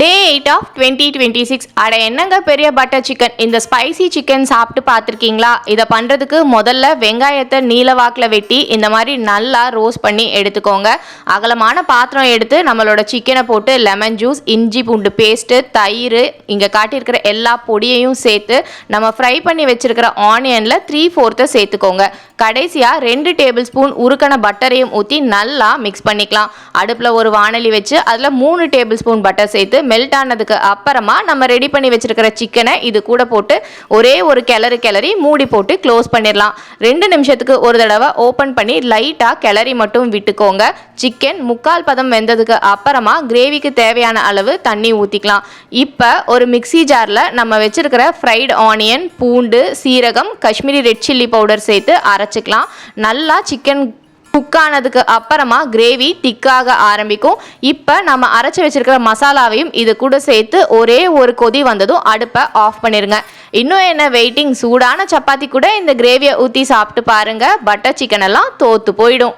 Day eight of twenty twenty six அட என்னங்க பெரிய பட்டர் சிக்கன் இந்த ஸ்பைசி சிக்கன் சாப்பிட்டு பார்த்துருக்கீங்களா? இதை பண்ணுறதுக்கு முதல்ல வெங்காயத்தை நீல வாக்கில் வெட்டி இந்த மாதிரி நல்லா ரோஸ்ட் பண்ணி எடுத்துக்கோங்க. அகலமான பாத்திரம் எடுத்து நம்மளோட சிக்கனை போட்டு லெமன் ஜூஸ் இஞ்சி பூண்டு பேஸ்ட்டு தயிர் இங்கே காட்டியிருக்கிற எல்லா பொடியையும் சேர்த்து நம்ம ஃப்ரை பண்ணி வச்சுருக்கிற ஆனியனில் த்ரீ ஃபோர்த்தை சேர்த்துக்கோங்க. கடைசியாக ரெண்டு டேபிள் ஸ்பூன் உருக்கன பட்டரையும் ஊற்றி நல்லா மிக்ஸ் பண்ணிக்கலாம். அடுப்பில் ஒரு வாணலி வச்சு அதில் மூணு டேபிள் ஸ்பூன் பட்டர் சேர்த்து மெல்ட் ஆனதுக்கு அப்புறமா நம்ம ரெடி பண்ணி வச்சிருக்கிற சிக்கனை இது கூட போட்டு ஒரே ஒரு கிளறு கிளறி மூடி போட்டு க்ளோஸ் பண்ணிடலாம். ரெண்டு நிமிஷத்துக்கு ஒரு தடவை ஓப்பன் பண்ணி லைட்டாக கிளறி மட்டும் விட்டுக்கோங்க. சிக்கன் முக்கால் பதம் வெந்ததுக்கு அப்புறமா கிரேவிக்கு தேவையான அளவு தண்ணி ஊற்றிக்கலாம் இப்போ ஒரு மிக்ஸி ஜாரில் நம்ம வச்சிருக்கிற ஃப்ரைடு ஆனியன் பூண்டு சீரகம் காஷ்மீரி ரெட் சில்லி பவுடர் சேர்த்து அரைச்சிக்கலாம். நல்லா சிக்கன் குக் ஆனதுக்கு அப்புறமா கிரேவி திக்காக ஆரம்பிக்கும். இப்போ நம்ம அரைச்சி வச்சிருக்கிற மசாலாவையும் இது கூட சேர்த்து ஒரே ஒரு கொதி வந்ததும் அடுப்பை ஆஃப் பண்ணிடுங்க இன்னும் என்ன வெயிட்டிங் சூடான சப்பாத்தி கூட இந்த கிரேவியை ஊற்றி சாப்பிட்டு பாருங்கள் பட்டர் சிக்கன் எல்லாம் தோற்று போயிடும்.